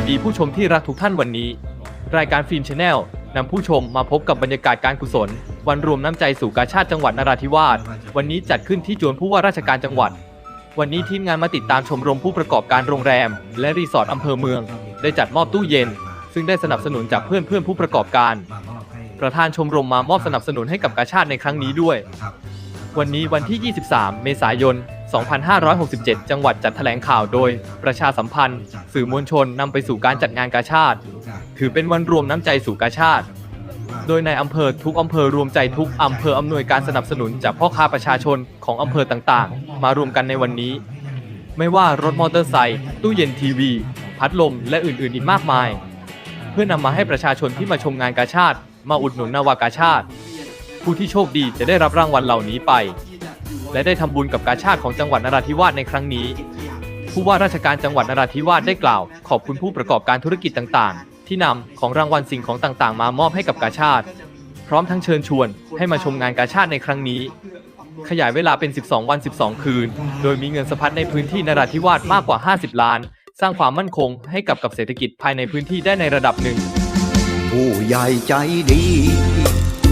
สดีผู้ชมที่รักทุกท่านวันนี้ รายการฟิล์มชาแนลนำผู้ชมมาพบกับบรรยากาศการกุศล วันรวมน้ำใจสู่กาชาติจังหวัดนราธิวาสวันนี้จัดขึ้นที่จวนผู้ว่าราชการจังหวัด วันนี้ทีมงานมาติดตามชมรมผู้ประกอบการโรงแรม และรีสอร์ทอำเภอเมือง ได้จัดมอบตู้เย็น ซึ่งได้สนับสนุนจากเพื่อนเพื่อนผู้ประกอบการ ประธานชมรมมามอบสนับสนุนให้กับกาชาติในครั้งนี้ด้วย วันนี้วันที่ 23 เมษายน 2567 จังหวัดจัดแถลงข่าวโดย ประชาสัมพันธ์ สื่อมวลชนนำไปสู่การจัดงานกาชาติ ถือเป็นวันรวมน้ำใจสู่กาชาติ โดยในอำเภอทุกอำเภอรวมใจทุกอำเภออำนวยการสนับสนุนจากพ่อค้าประชาชนของอำเภอต่างๆ มารวมกันในวันนี้ ไม่ว่ารถมอเตอร์ไซค์ตู้เย็นทีวี พัดลมและอื่นๆอีกมากมาย เพื่อนำมาให้ประชาชนที่มาชมงานกาชาติ มาอุดหนุนนาวากาชาติ ผู้ที่โชคดีจะได้รับรางวัลเหล่านี้ไป และได้ทำบุญกับกาชาติของจังหวัดนราธิวาสในครั้งนี้ ผู้ว่าราชการจังหวัดนราธิวาสได้กล่าว ขอบคุณผู้ประกอบการธุรกิจต่างๆ ที่นำของรางวัลสิ่งของต่างๆ มามอบให้กับกาชาติ พร้อมทั้งเชิญชวน ให้มาชมงานกาชาติในครั้งนี้ ขยายเวลาเป็น 12 วัน 12 คืน โดยมีเงินสะพัดในพื้นที่นราธิวาสมากกว่า 50 ล้าน สร้างความมั่นคงให้กับกับเศรษฐกิจภายในพื้นที่ได้ในระดับหนึ่ง ผู้ใหญ่ใจดี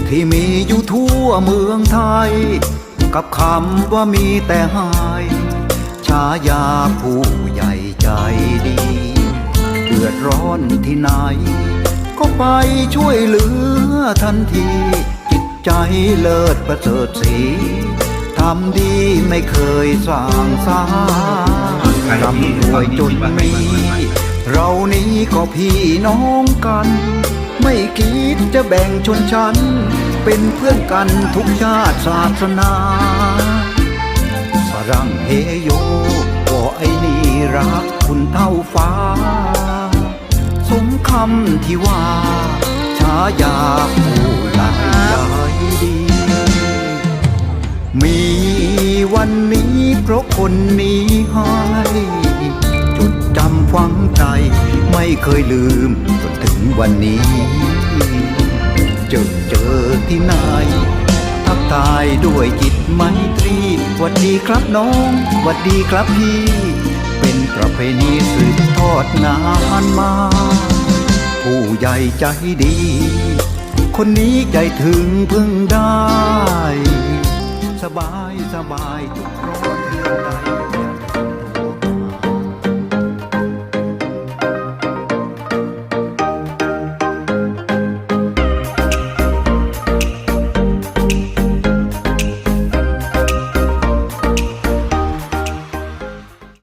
ที่มีอยู่ทั่วเมืองไทย กับคำว่ามีแต่หายฉายาผู้ใหญ่ใจดี เดือดร้อนที่ไหน ก็ไปช่วยเหลือทันที จิตใจเลิศประเสริฐสีทำดีไม่เคยสร้างสาร่ำรวยจนมีเรานี้ก็พี่น้องกัน ไม่คิดจะแบ่งชนชั้น เป็นเพื่อนกันทุกชาติศาสนาฝรั่งเฮโยก็ไอ้นี่รักคุณเท่าฟ้า สมคำที่ว่าฉายาผู้ใหญ่ใจดี มีวันนี้เพราะคนนี้ให้จดจำฝังใจไม่เคยลืมจนถึงวันนี้ จอเจอที่ไหนทักทายด้วยจิตไมตรีหวัดดีครับน้องหวัดดีครับพี่ เป็นประเพณีสืบทอดงานมา ผู้ใหญ่ใจดี คนนี้ใจถึงพึ่งได้ สบายสบายทุก